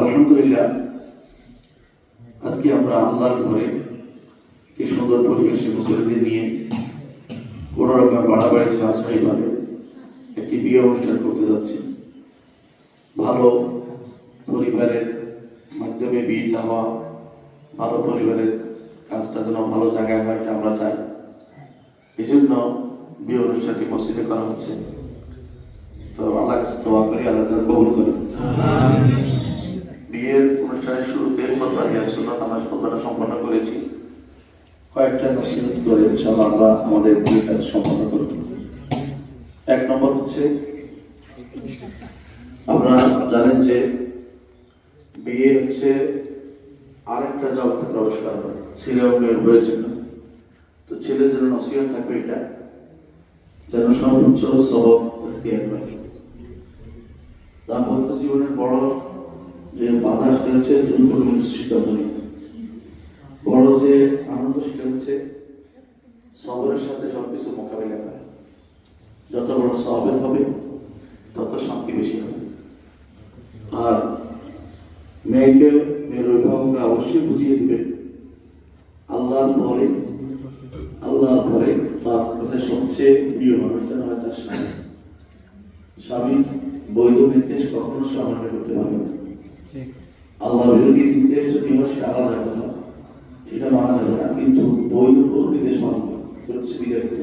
আলহামদুলিল্লাহ, আজকে আমরা আল্লাহর ঘরে কি সুন্দর পরিবেশে মুসলিমদের নিয়ে কোনো রকম বাড়াবাড়ি ভাবে একটি বিয়ে অনুষ্ঠান করতে যাচ্ছি। ভালো পরিবারের মাধ্যমে বিয়েটা হওয়া, ভালো পরিবারের কাজটা যেন ভালো জায়গায় হয় এটা আমরা চাই। এই জন্য বিয়ে অনুষ্ঠানটি মসজিদে করা হচ্ছে। তো আল্লাহ কাছে দোয়া করি, আল্লাহ কবুল করি বিয়ের অনুষ্ঠানের শুরুতে খোদবা দেওয়ার জন্য আমরা খোদবাটা সম্পন্ন করেছি। কয়েকটা নসিহত করে ইনশাআল্লাহ আমরা আমাদের বিয়েটা সম্পন্ন করব। এক নম্বর হচ্ছে, আপনারা জানেন যে বিয়ে হচ্ছে আরেকটা জগতে প্রবেশ করা ছেলে এবং মেয়ের উভয়ের জন্য। তো ছেলের জন্য নসিহত থাকবে এটা, যেন সর্বোচ্চ সবক ইখতিয়ার করে দাম্পত্য জীবনের বড় যে বাধা সেটা হচ্ছে সিদ্ধান্ত নিতে বড় যে আনন্দ সেটা হচ্ছে সবরের সাথে সবকিছু মোকাবিলা করা। যত বড় সবের হবে, তত শান্তি বেশি হবে। আর মেয়েকে, মেয়ের অভিভাবকরা অবশ্যই বুঝিয়ে দিবেন, আল্লাহর পরে আল্লাহর পরে তার কাছে সবচেয়ে প্রিয় মানুষজন হয় তার স্বামী। স্বামীর বৈধ নির্দেশ কখনো সে করতে পারবে না। বিরোধী নির্দেশ যদি হয় সেটা আলাদা কথা। সেটা মানা যাবে না, কিন্তু কোনো নির্দেশ মানব সুবিধা করতে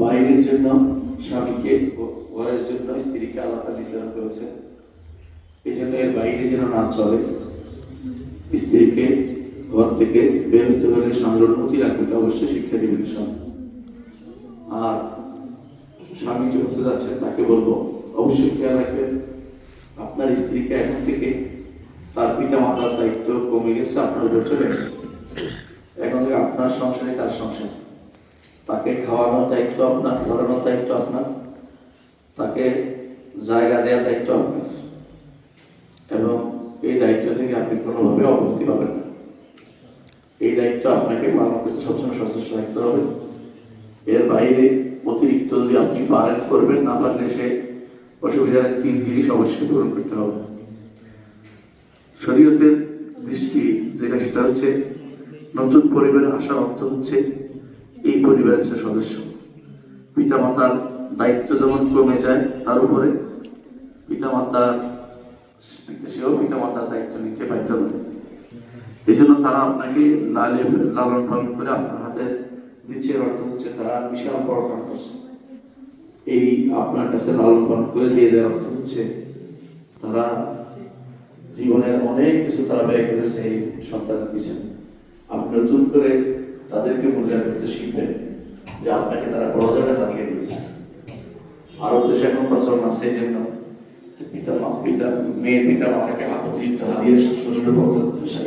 বাইরের জন্য স্বামীকে, ঘরের জন্য স্ত্রীকে আলাদা নির্ধারণ করেছে। এই জন্য এর বাইরে যেন না চলে, স্ত্রীকে ঘর থেকে বের হতে পারে স্বামীর অনুমতি রাখবে অবশ্যই শিক্ষা দিবেন আর স্বামী যে হতে যাচ্ছে তাকে বলব, অবশ্যই খেয়াল রাখবেন, আপনার স্ত্রীকে এখন থেকে তার পিতা মাতার দায়িত্ব কমে গেছে, আপনার উপর চলে এসেছে এখন থেকে আপনার সংসারে তার সংসার? তাকে খাওয়ানোর দায়িত্ব আপনার পড়ানোর দায়িত্ব আপনার, তাকে জায়গা দেওয়ার দায়িত্ব আপনার। এবং এই দায়িত্ব থেকে আপনি কোনোভাবে অবগতি পাবেন না। এই দায়িত্ব আপনাকে পালন করতে সবসময় সচেষ্ট থাকতে হবে। এর বাইরে অতিরিক্ত যদি আপনি পালন করবেন, না পারলে সে অসুবিধার তিন জিনিস অবশ্যই পূরণ করতে হবে। শরীয়তের দৃষ্টি যেটা সেটা হচ্ছে নতুন পরিবারে আসার অর্থ হচ্ছে এই পরিবারের সদস্য। পিতা মাতার দায়িত্ব যেমন কমে যায় তার উপরে পিতা মাতার সেও পিতা মাতার দায়িত্ব নিতে বাধ্য হবে এই জন্য তারা আপনাকে লালে লালন পালন করে আপনার হাতে দিচ্ছে অর্থ হচ্ছে তারা বিশাল বড় কাজ এই আপনার কাছে লালন পালন করে দিয়ে দেওয়ার অর্থ হচ্ছে তারা জীবনের অনেক কিছু তারা ব্যয় করেছে এই সন্তানের পিছনে আপনি নতুন করে তাদেরকে মূল্যায়ন করতে শিখবেন যে আপনাকে তারা বড় জায়গায় দাঁড়িয়ে দিয়েছে। আরও দেশে এখন প্রচলন আছে যে পিতা মা, পিতা, মেয়ের পিতা মাতাকে অতিরিক্ত হারিয়ে শ্বশুর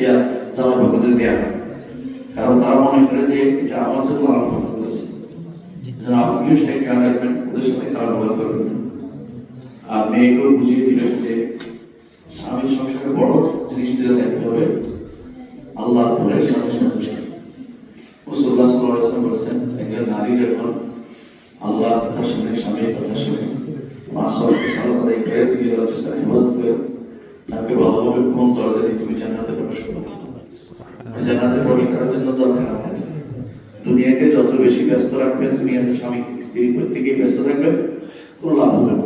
ইয়া জামাই পক্ষ দেওয়া হয়। কারণ তারা মনে করে যে এটা আমার জন্য পালন করেছে আপনিও সেই খেয়াল রাখবেন, ওদের সাথে তারা ব্যবহার করবেন। আর মেয়েকেও বুঝিয়ে দিবেন যে স্বামীর সংসারে বড় জিনিস দিয়ে চাইতে হবে। আল্লাহর ভরে স্বামীর সন্তুষ্ট রসুল্লাহ সাল্লাহ বলেছেন, একজন নারী যখন আল্লাহ কথা শুনে, স্বামীর কথা শুনে মাসল আদায় করে নিজের অবস্থায় হেফাজত করে, তাকে বলা হবে, কোন দরজা দিয়ে তুমি জান্নাতে প্রবেশ করো? জান্নাতে প্রবেশ করার জন্য দরকার দুনিয়াকে যত বেশি ব্যস্ত রাখবেন দুনিয়াতে স্বামী, স্ত্রী প্রত্যেকেই ব্যস্ত থাকবেন কোনো লাভ হবে না।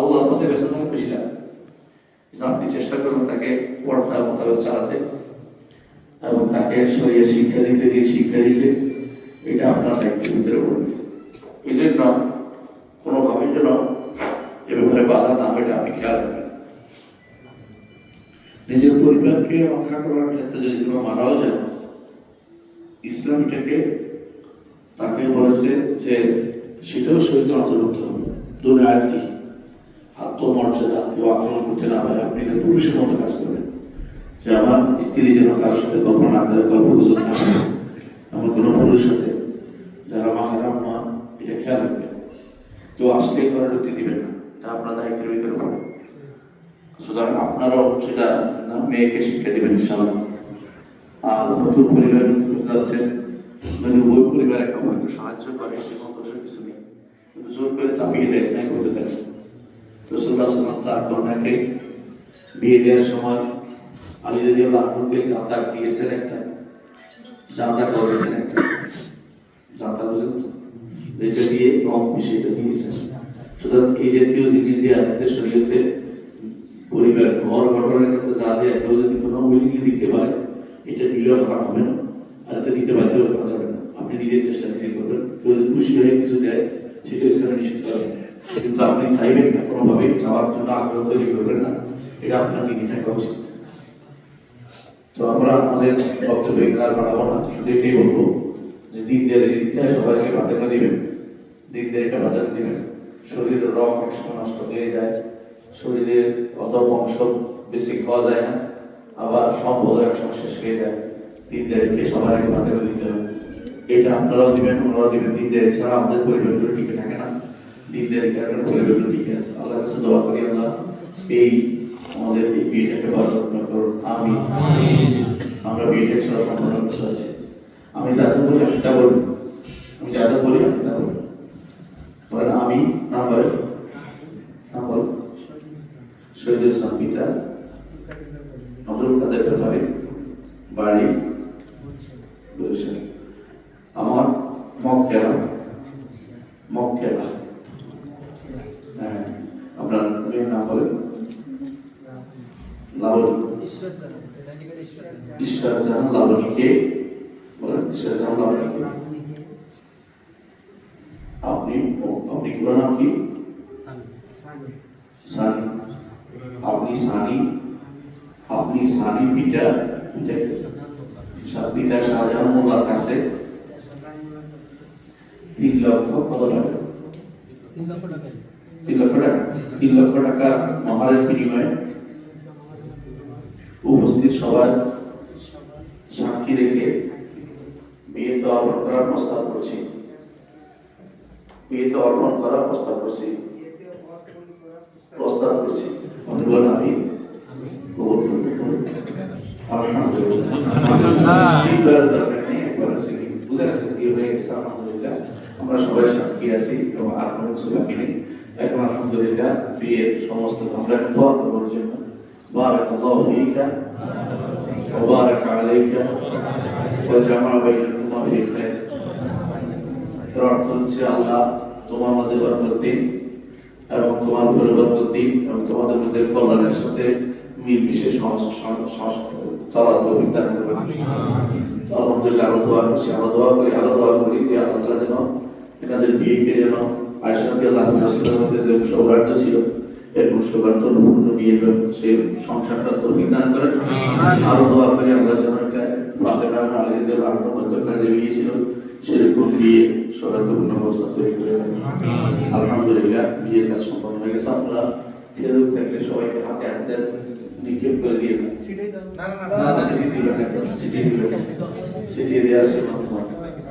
আল্লাহর পথে ব্যস্ত থাকা বেশি কিন্তু আপনি চেষ্টা করুন তাকে পর্দা মোতাবেক চালাতে এবং তাকে সরিয়ে শিক্ষা দিতে দিয়ে শিক্ষা দিতে। এটা আপনার দায়িত্বের ভিতরে পড়বে এই জন্য কোনোভাবে যেন এ ব্যাপারে বাধা না হয় আপনি খেয়াল রাখবেন। নিজের পরিবারকে রক্ষা করার ক্ষেত্রে যদি কোনো মারাও যায়, ইসলাম এটাকে তাকে বলেছে যে সেটাও শহীদ অন্তর্ভুক্ত হবে। দুনিয়া আরেকটি আত্মমর্যাদা কেউ আক্রমণ করতে না পারে, আপনি যে পুরুষের মতো কাজ করবেন যে আমার স্ত্রী যেন কারোর সাথে গল্প না করে, গল্প গুজব না করে, আমার কোনো পুরুষের সাথে, যারা মাহারাম মা, এটা খেয়াল রাখবেন। তো আসলে করার ঢুকতে দিবেন না, এটা আপনার দায়িত্বের ভিতরে পড়ে সুতরাং আপনারাও সেটা মেয়েকে শিক্ষা দেবেন ইনশাআল্লাহ। আর নতুন পরিবার যাচ্ছে মানে ওই পরিবার একে অপরকে সাহায্য করে সেরকম দোষের কিছু নেই। কিন্তু জোর করে চাপিয়ে দেয় স্নেহ করতে দেয়। রসুল্লাহ সাল্লাম তার কন্যাকে বিয়ে দেওয়ার সময় আলী যদি আল্লাহকে জাতা দিয়েছেন একটা জাতা করেছেন একটা। জাতা বুঝেন তো? যেটা দিয়ে রং সেটা দিয়েছেন। সুতরাং এই জাতীয় জিনিস দিয়ে আমাদের শরীরতে পরিবার ঘর গঠনের ক্ষেত্রে যা দেয় কেউ যদি কোনো উইলিংলি দিতে পারে, এটা দিলেও খারাপ হবে না, আর এটা দিতে বাধ্য করা যাবে না। আপনি নিজের চেষ্টা নিজে করবেন। কেউ যদি খুশি হয়ে কিছু দেয় সেটা ইসলামে নিষেধ করে কিন্তু আপনি চাইবেন না কোনোভাবে চাওয়ার জন্য আগ্রহ তৈরি করবেন না। এটা আপনার নিজে থাকা উচিত। তো আমরা আমাদের বক্তব্য এখানে আর বাড়াবো না, শুধু এটাই বলব যে দিন দেরিটা সবাইকে প্রাধান্য দিবেন। দিন দেরিটা প্রাধান্য দিবেন। শরীরের রং একসময় নষ্ট হয়ে যায়। শরীরে অত অংশ বেশি খাওয়া যায় না, আবার সম্পদ একসময় শেষ হয়ে যায়। দিন দেরিকে সবাই প্রাধান্য দিতে হবে। এটা আপনারাও দিবেন আমরাও দিবেন। দিন দেরি ছাড়া আমাদের পরিবারগুলো টিকে থাকে না। দিন দেরি কারণে পরিবেশ টিকে আছে, আল্লাহর কাছে দোয়া করি, আল্লাহ, এই আমাদের এই বিয়েটাকে ভালো করুন। আমি আমরা বিয়েটা ছাড়া সম্পন্ন করতে আছি আমি যা যা বলি, আমি তা বলি আমি যা যা বলি, আমি তা বলি বলেন আমি না বলেন। না বলেন। শহীদ ইসলাম পিতা আব্দুল কাদের ব্যাপারে বাড়ি বরিশাল আমার মক্কেলা মক্কেলা হ্যাঁ আপনার মেয়ের নাম বলেন লাবণী ঈশ্বর জাহান লাবণীকে বলেন ঈশ্বর জাহান লাবণীকে আপনি আপনি কি নাম কি সানি। আপনি সানি। আপনি সানি পিতা পিতা শাহজাহান মোল্লার কাছে তিন লক্ষ কত টাকা? তিন লক্ষ টাকা। তিন লক্ষ টাকা। মহারের বিনিময়ে উপস্থিত সবার সাক্ষী রেখে বিয়ে তো অর্পণ করার প্রস্তাব করছি। বিয়ে তো অর্পণ করার প্রস্তাব করছি। প্রস্তাব করছি। আপনি বলেন আমি আমরা সবাই সাক্ষী আছি এবং আর এখন আলহামদুলিল্লাহ, বিয়ের সমস্ত আমরা জন্য بارك الله فيك وبارك عليك وجمع بينكما في خير এর অর্থ হচ্ছে আল্লাহ তোমার মধ্যে বরকত দিন এবং তোমার উপরে বরকত দিন এবং তোমাদের মধ্যে কল্যাণের সাথে মিল বিশেষ চলার তৌফিক দান করবেন তো আলহামদুলিল্লাহ আরো দোয়া করছি আরো দোয়া করি আরো দোয়া করি যে আল্লাহ তাআলা যেন এনাদের বিয়েকে যেন আয়সাকে আল্লাহ রাসূলের মধ্যে যে সৌভাগ্য ছিল এরকম সৌভাগ্যপূর্ণ বিয়ে সে সংসারটা তৌফিক দান করেন আরও দোয়া করি আমরা যেন একটা ফাতেমা এবং আলী কাজে বিয়ে সেরকম বিয়ে সৌভাগ্যপূর্ণ অবস্থা তৈরি করে আলহামদুলিল্লাহ বিয়ের কাজ সম্পন্ন হয়ে গেছে। আপনারা খেয়াল থাকলে সবাইকে হাতে হাতে নিক্ষেপ করে দিয়ে। না না না না সিটি দিবেন সিটি দিবেন সিটি দিয়ে আসছে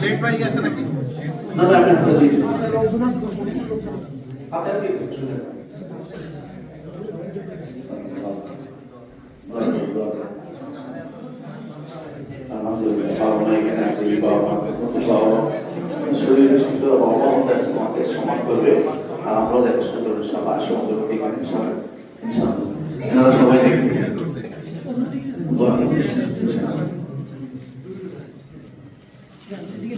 লেট পাই গেছে নাকি? সমান করবে আর আমরাও দেখাশোনা করব সবাই সুন্দর এখানে সবাই সবাই দেখবে দোয়া করবে ইনশাআল্লাহ।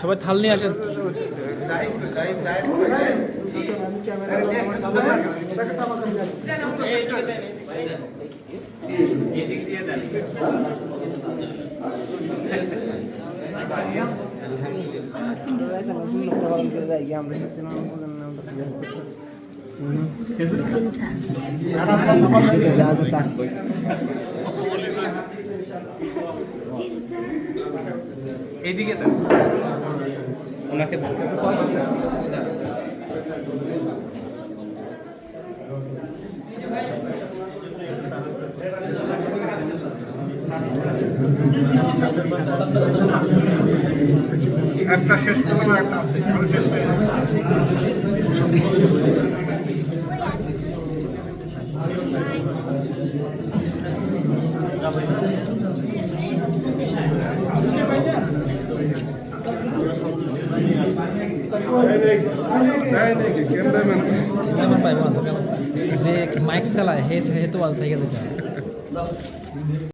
সবাই থাল নিয়ে আসেন। দেন ওনাকে একটা শেষ করলাম একটা আছে শেষ হয়ে গেছে। কেমন পাইব যে মাইক চালায় সেই